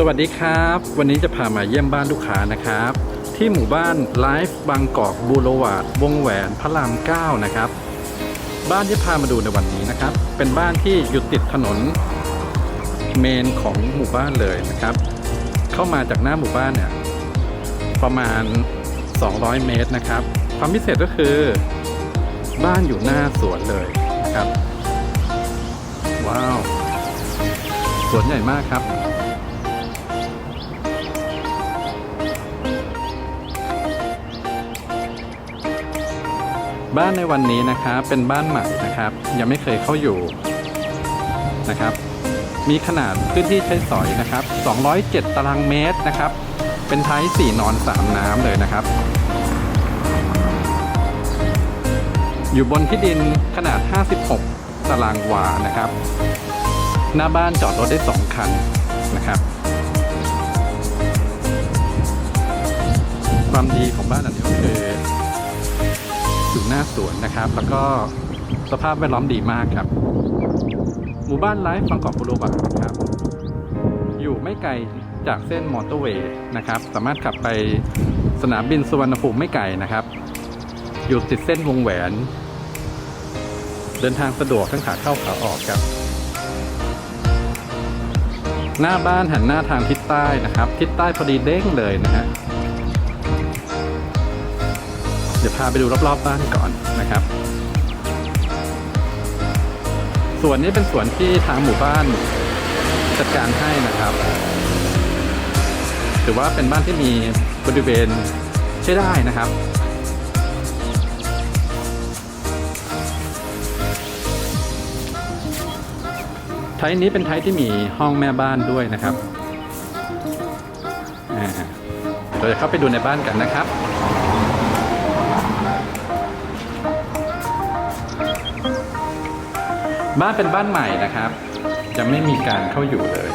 สวัสดีครับ วันนี้จะพามาเยี่ยมบ้านลูกค้านะครับ ที่หมู่บ้านไลฟ์บางกอกบูโรวาดวงแหวนพระราม 9 นะครับ บ้านที่พามาดูในวันนี้นะครับ เป็นบ้านที่อยู่ติดถนนเมนของหมู่บ้านเลยนะครับ เข้ามาจากหน้าหมู่บ้านเนี่ยประมาณ 200 เมตรนะครับ ความพิเศษก็คือ บ้านอยู่หน้าสวนเลยนะครับ ว้าว สวนใหญ่มากครับ บ้านในวันนี้นะครับเป็นบ้านใหม่นะครับ ยังไม่เคยเข้าอยู่นะครับ มีขนาดพื้นที่ใช้สอยนะครับ 207 ตารางเมตรนะครับ เป็นไทย4นอน 3 น้ำเลยนะครับ อยู่บนที่ดินขนาด 56 ตารางวานะครับ หน้าบ้านจอดรถได้ 2 คันนะครับความดีของบ้านอันนี้ก็คือ อยู่หน้าสวนนะครับ แล้วก็สภาพแวดล้อมดีมากครับ หมู่บ้านไลฟ์บางกอกบุโรบัตครับ อยู่ไม่ไกลจากเส้นมอเตอร์เวย์นะครับ สามารถขับไปสนามบินสุวรรณภูมิไม่ไกลนะครับ อยู่ติดเส้นวงแหวน เดินทางสะดวกทั้งขาเข้าขาออกครับ หน้าบ้านหันหน้าทางทิศใต้นะครับ ทิศใต้พอดีเด้งเลยนะฮะ เดี๋ยวพาไปดูรอบๆบบ้านก่อนนะครับสวนนี้เป็นสวนที่ทางหมู่บ้านจัดการให้นะครับถือว่าเป็นบ้านที่มีบริเวณใช้ได้นะครับไทยนี้เป็นไทยที่มีห้องแม่บ้านด้วยนะครับเราจะเข้าไปดูในบ้านกันนะครับ บ้านเป็นบ้านใหม่นะครับ จะไม่มีการเข้าอยู่เลย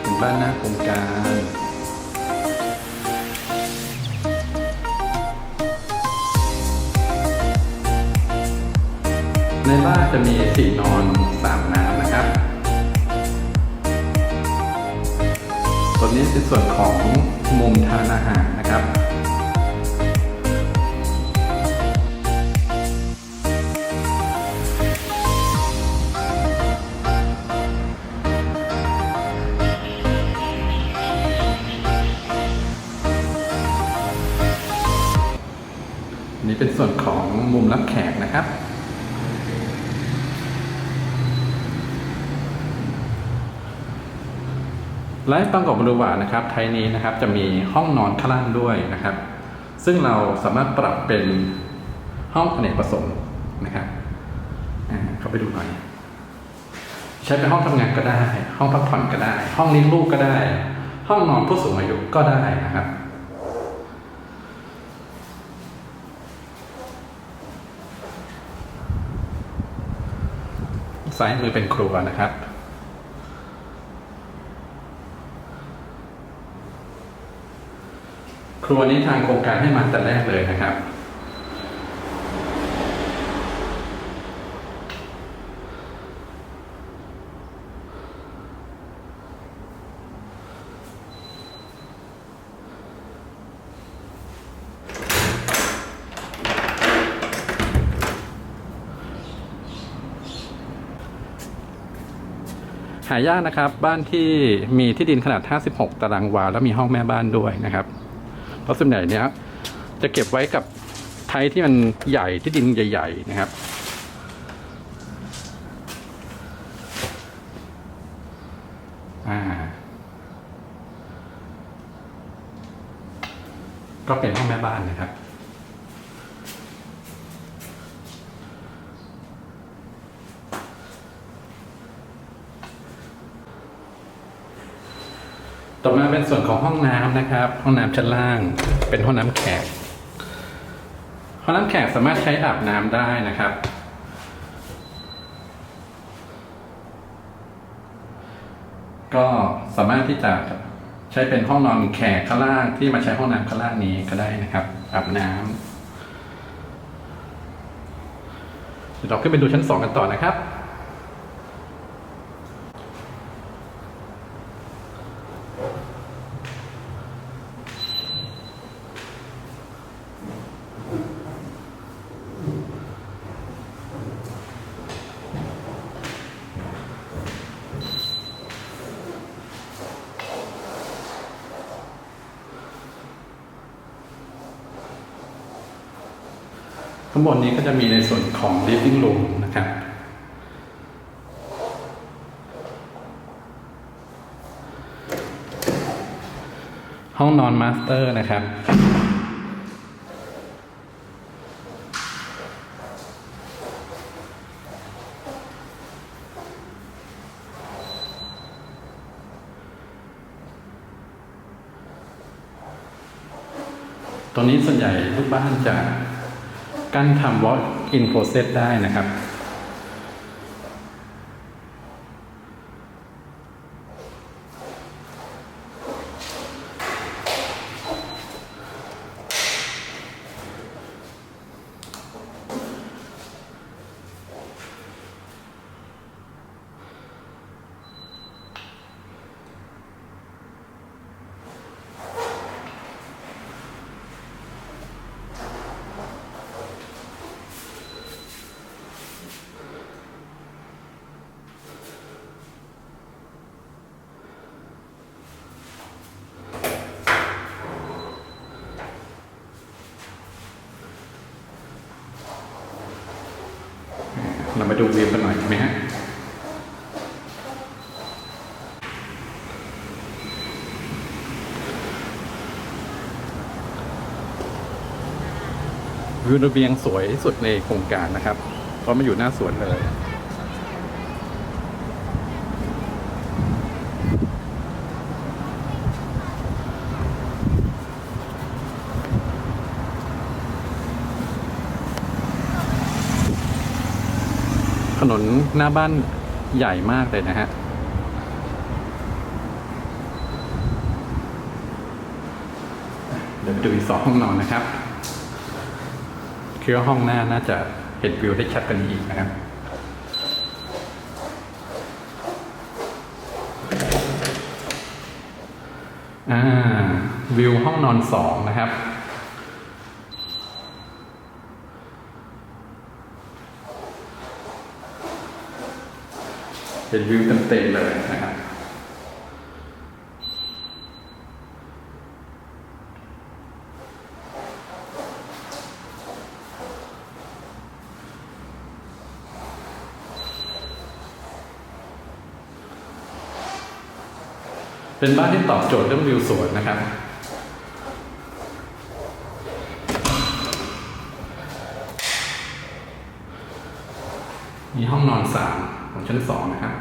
เป็นบ้านหน้าโครงการในบ้านจะมีสี่นอนสามน้ำนะครับ ตัวนี้เป็นส่วนของมุมทานอาหารนะครับนนี้เป็นส่วนของมุมรับแขกนะครับ ไลฟ์บางกอกบริวารนะครับไทยนี้นะครับจะมีห้องนอนข้างล่างด้วยนะครับ ซึ่งเราสามารถปรับเป็นห้องอเนกประสงค์นะครับเข้าไปดูหน่อย ใช้เป็นห้องทำงานก็ได้ ห้องพักผ่อนก็ได้ ห้องเลี้ยงลูกก็ได้ ห้องนอนผู้สูงอายุก็ได้นะครับซ้ายมือเป็นครัวนะครับ ครัวนี้ทางโครงการให้มาแต่แรกเลยนะครับ หายากนะครับบ้านที่มีที่ดินขนาด 56 ตารางวา แล้วมีห้องแม่บ้านด้วยนะครับ เพราะส่วนใหญ่เนี้ยจะเก็บไว้กับไทยที่มันใหญ่ที่ดินใหญ่ ๆ นะครับอ่าก็เป็นห้องแม่บ้านนะครับ ต่อมาเป็นส่วนของห้องน้ำนะครับ ห้องน้ำชั้นล่าง เป็นห้องน้ำแขก ห้องน้ำแขกสามารถใช้อาบน้ำได้นะครับ ก็สามารถที่จะใช้เป็นห้องนอนแขกข้างล่างที่มาใช้ห้องน้ำข้างล่างนี้ก็ได้นะครับอาบน้ำเดี๋ยวเราขึ้นไปดูชั้นสองกันต่อนะครับ ข้างบนนี้ก็จะมีในส่วนของ living room นะครับ ห้องนอนมาสเตอร์นะครับ ตรงนี้ส่วนใหญ่ลูกบ้านจะ กั้นทำ walk in process ได้นะครับ มาดูวิวกันหน่อยไหมฮะวิวระเบียงสวยที่สุดในโครงการนะครับ เพราะมันอยู่หน้าสวนเลย นนหน้าบ้านใหญ่มากเลยนะฮะ เดี๋ยวไปดูอีกสองห้องนอนนะครับคิดว่าห้องหน้าน่าจะเห็นวิวได้ชัดกว่านี้อีกนะครับอ่าวิวห้องนอนสองนะครับ เห็นวิวเต็มๆเลยนะครับเป็นบ้านที่ตอบโจทย์เรื่องวิวสวยนะครับ มีห้องนอนสาม ของชั้นสองนะครับ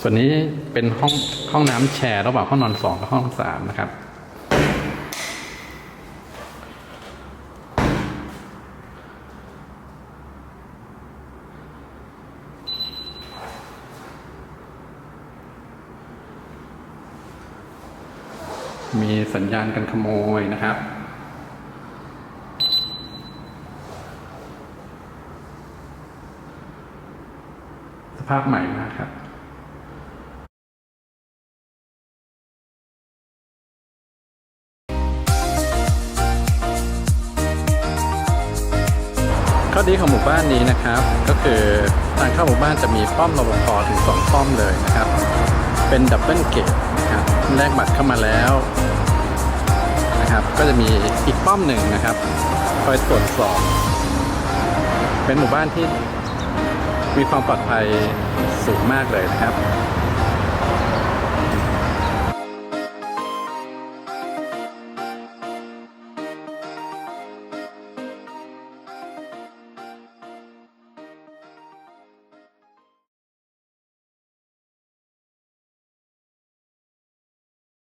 ส่วนนี้เป็นห้องห้องน้ำแชร์ระหว่างห้องนอนสองกับห้องสามนะครับ มีสัญญาณการขโมยนะครับสภาพใหม่มากครับข้อดีของหมู่บ้านนี้นะครับ ก็คือทางเข้าหมู่บ้านจะมีป้อมรปภถึงสองป้อมเลยนะครับ เป็นดับเบิลเกตนะครับแลกบัตรเข้ามาแล้ว นะครับ ก็จะมีอีกป้อมหนึ่งนะครับคอยตรวจสอบ เป็นหมู่บ้านที่มีความปลอดภัยสูงมากเลยนะครับ